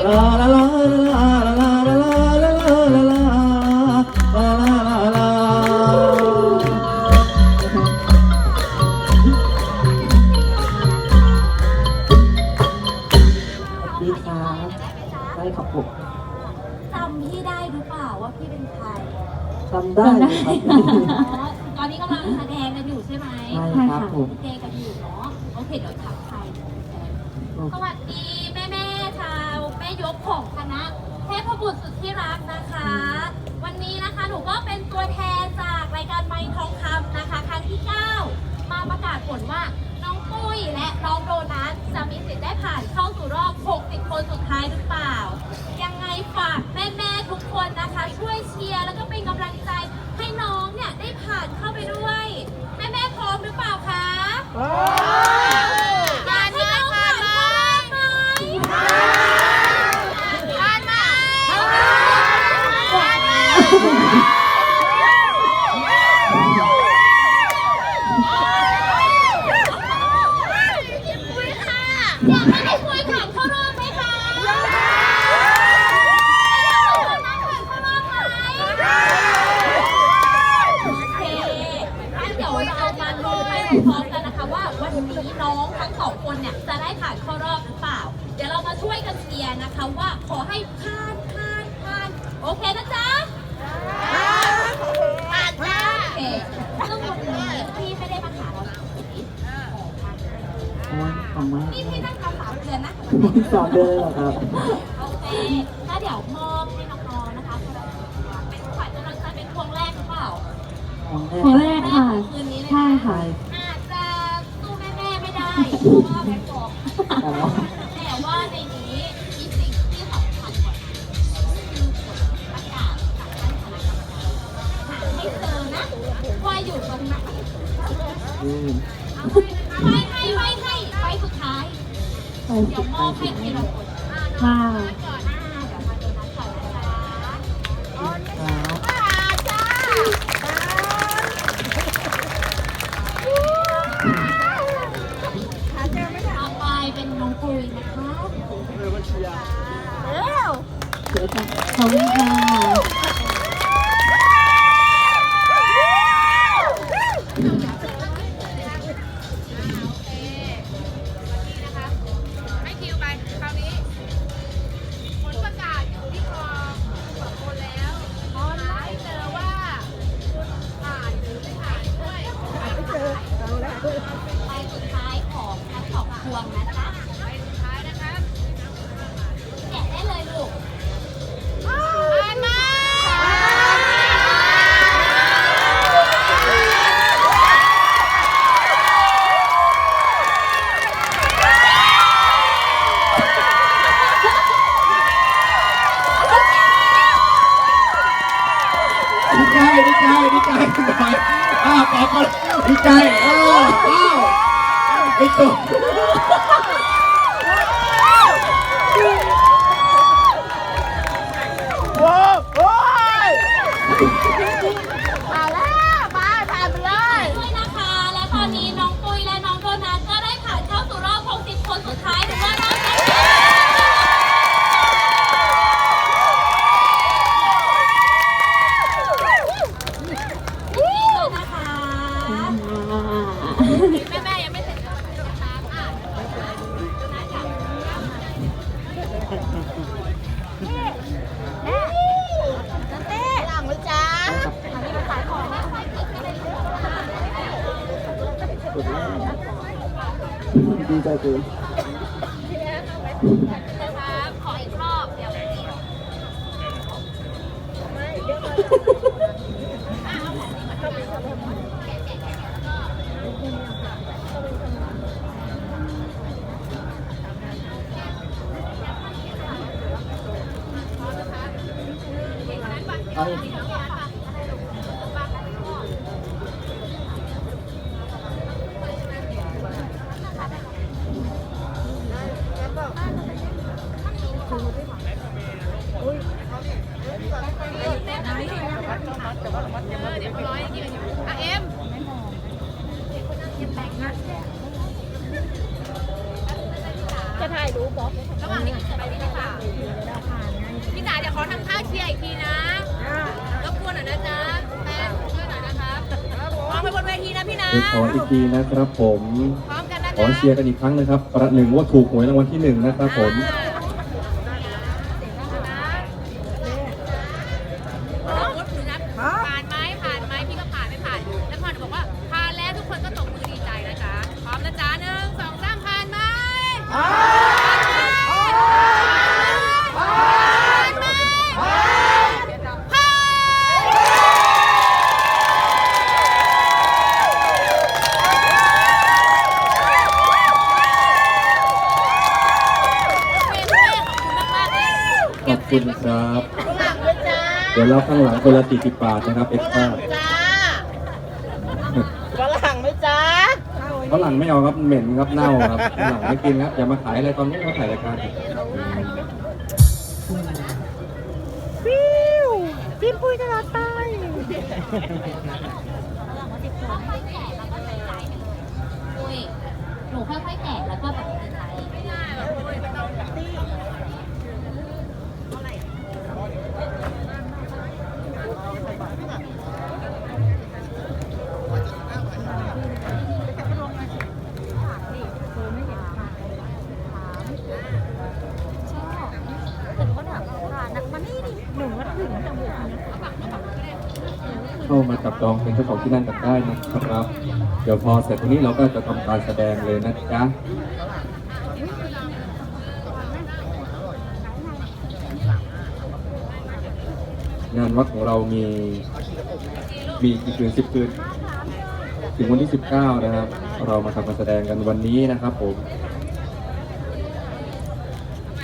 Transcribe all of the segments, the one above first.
ดีครับได้ครับผมจำพี่ได้หรือเปล่าว่าพี่เป็นใครจำได้ครับอ๋อตอนนี้กำลังแสดงกันอยู่ใช่ไหมใช่ครับผมเจกันอยู่เนาะโอเคเดี๋ยวถามใครสวัสดีแม่แม่ๆ ชาวแม่ยกของคณะเทพบุตรสุดที่รักนะคะ วันนี้นะคะหนูก็เป็นตัวแทนจากรายการไม้ทองคำนะคะ ครั้งที่ 9 มาประกาศผลว่าน้องปุ้ยและน้องโดนัทจะมีสิทธิ์ได้ผ่านเข้าสู่รอบ 60 คนสุดท้ายหรือเปล่า ยังไงฝากแม่ๆทุกคนนะคะ ช่วยเชียร์แล้วก็เป็นกำลังใจให้น้องเนี่ยได้ผ่านเข้าไปด้วย แม่ๆพร้อมหรือเปล่าคะอยากให้น้องผ่านเข้ารอบไหมผ่านไหมคุยค่ะอยากให้ได้คุยผ่านเข้ารอบไหมคะอยากให้น้องผ่านเข้ารอบไหม โอเคงั้นเดี๋ยวเรามาลุ้นไปพร้อมๆกันนะคะว่าวัน นี้น้องทั้งสองคนเนี่ยจะได้ผ่านเข้ารอบหรือเปล่า เดี๋ยวเรามาช่วยกันเชียร์นะคะว่าขอให้ผ่านผ่านผ่านโอเคนะจ๊ะผ่านจ้าโอเคซึ่งวันนี้พี่ไม่ได้มาหาเราสองคนนี้โอ้ยของมานี่พี่นั่งทำสามเดือนนะสอนเดินเหรอครับโอเคถ้าเดี๋ยวมอบให้น้องๆนะคะคนละเป็นขวัญกำลังใจเป็นพวงแรกหรือเปล่าของแรกขอแรกค่ะคืนนี้เลยใช่นะค่ะอาจจะ ค่ะ ดีใจดีใจดีใจดีใจอ้าวปอบก็ดีใจอ้าวอ้าวไอ้ตุ๊ก หลังเลยจ้าดีใจเกินขออีกรอบ เดี๋ยวเดี๋ 方一点。 ถ่ายรูปบอกระหว่างนี้ไปนี่ดีกว่าพี่จ๋าเดี๋ยวขอทำท่าเชียร์อีกทีนะรบกวนหน่อยนะจ๊ะแม่ช่วยหน่อยนะครับมองไปบนเวทีนะพี่นะเดี๋ยวขออีกทีนะครับผม พร้อมกันนะขอจ๊ะเชียร์กันอีกครั้งนะครับประหนึ่งว่าถูกหวยรางวัลที่หนึ่งนะครับผมอ่ คุณครับเดี๋ยวเราข้างหลังคนละสี่สิบบาทนะครับเอ็กซ์ต้าฝรั่งไหมจ๊ะฝรั่งไม่เอาครับเหม็นครับเน่าครับฝรั่งไม่กินครับอย่ามาขายอะไรตอนนี้มาขายรายการฟิวพี่ปุ้ยตลอดไปค่อยๆแกะแล้วก็ใส่ใจไปเลยอุ้ยหนูค่อยๆแกะแล้วก็แบบใส่ใมาจับจองเป็นเจ้าของที่นั่งกันได้นะครับ เดี๋ยวพอเสร็จตรงนี้เราก็จะทำการแสดงเลยนะจ๊ะงานวัดของเรามีมีกี่คืนสิบคืนถึงวันที่ 19 นะครับ เรามาทำการแสดงกันวันนี้นะครับผม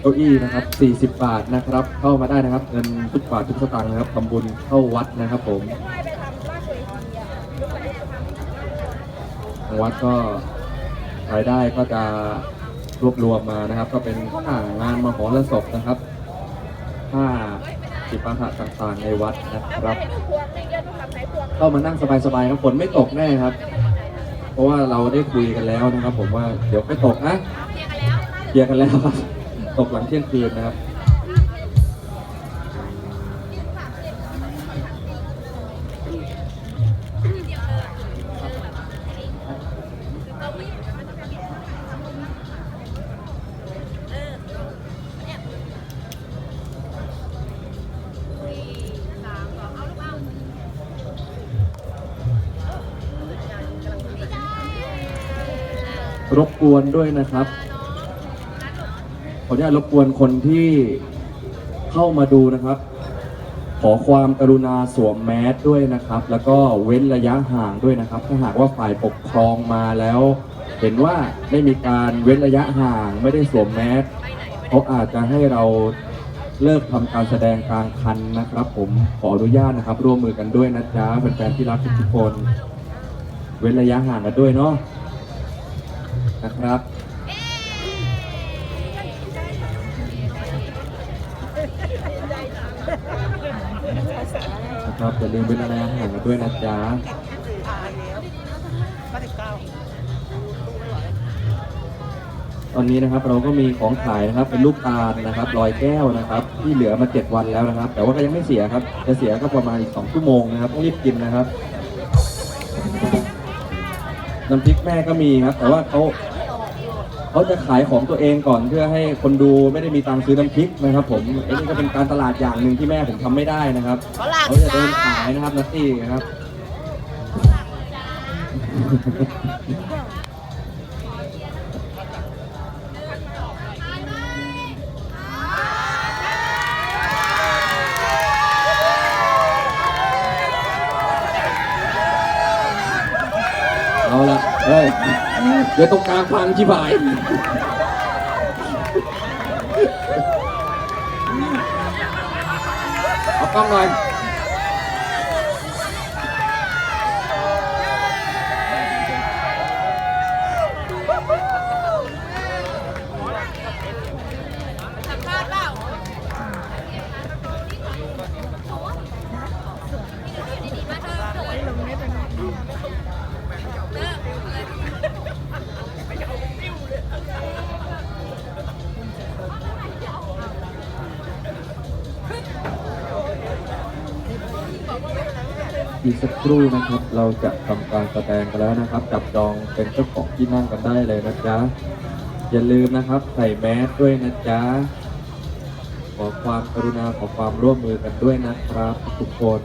เก้าอี้นะครับ 40 บาทนะครับ เข้ามาได้นะครับ เงินทุกบาททุกสตางค์นะครับทำบุญเข้าวัดนะครับผมทาง วัดก็รายได้ก็จะรวบรวมมานะครับ ก็เป็นค่างานมหรสพนะครับค่าจิปาถะต่างๆในวัดนะครับ เข้ามานั่งสบายๆครับฝนไม่ตกแน่ครับ เพราะว่าเราได้คุยกันแล้วนะครับ ผมว่าเดี๋ยวไม่ตกนะเคลียร์กันแล้วครับตกหลังเที่ยงคืนนะครับ รบกวนด้วยนะครับขออนุญาตรบกวนคนที่เข้ามาดูนะครับ ขอความกรุณาสวมแมสด้วยนะครับ แล้วก็เว้นระยะห่างด้วยนะครับ ถ้าหากว่าฝ่ายปกครองมาแล้ว เห็นว่าไม่มีการเว้นระยะห่างไม่ได้สวมแมสเขาอาจจะให้เราเลิกทำการแสดงกลางคันนะครับ ผมขออนุญาตนะครับ ร่วมมือกันด้วยนะจ๊ะแฟนๆที่รักทุกคน เว้นระยะห่างกันด้วยเนาะ นะครับ นะครับอย่าลืมเว้นระยะห่างกันด้วยนะจ๊ะตอนนี้นะครับเราก็มีของขายนะครับเป็นลูกตาลนะครับลอยแก้วนะครับ ที่เหลือมาเจ็ดวันแล้วนะครับ แต่ว่าก็ยังไม่เสียครับ จะเสียก็ประมาณอีกสองชั่วโมงนะครับต้องรีบกินนะครับน้ำพริกแม่ก็มีครับ แต่ว่าเขา เขาจะขายของตัวเองก่อนเพื่อให้คนดูไม่ได้มีตังค์ซื้อน้ำพริกนะครับ ผมไอ้นี่ก็เป็นการตลาดอย่างหนึ่งที่แม่ผมทำไม่ได้นะครับฝรั่งเขาจะเดินจ้าขายนะครับนัตตี้นะครับ เอาละเฮ้ยเดี๋ยวตรงกลางพังชิบหาย เอากล้องหน่อย อีกสักครู่นะครับ เราจะทำการแสดงกันแล้วนะครับ จับจองเป็นเจ้าของที่นั่งกันได้เลยนะจ๊ะอย่าลืมนะครับ ใส่แมสด้วยนะจ๊ะขอความกรุณาขอความร่วมมือกันด้วยนะครับทุกคน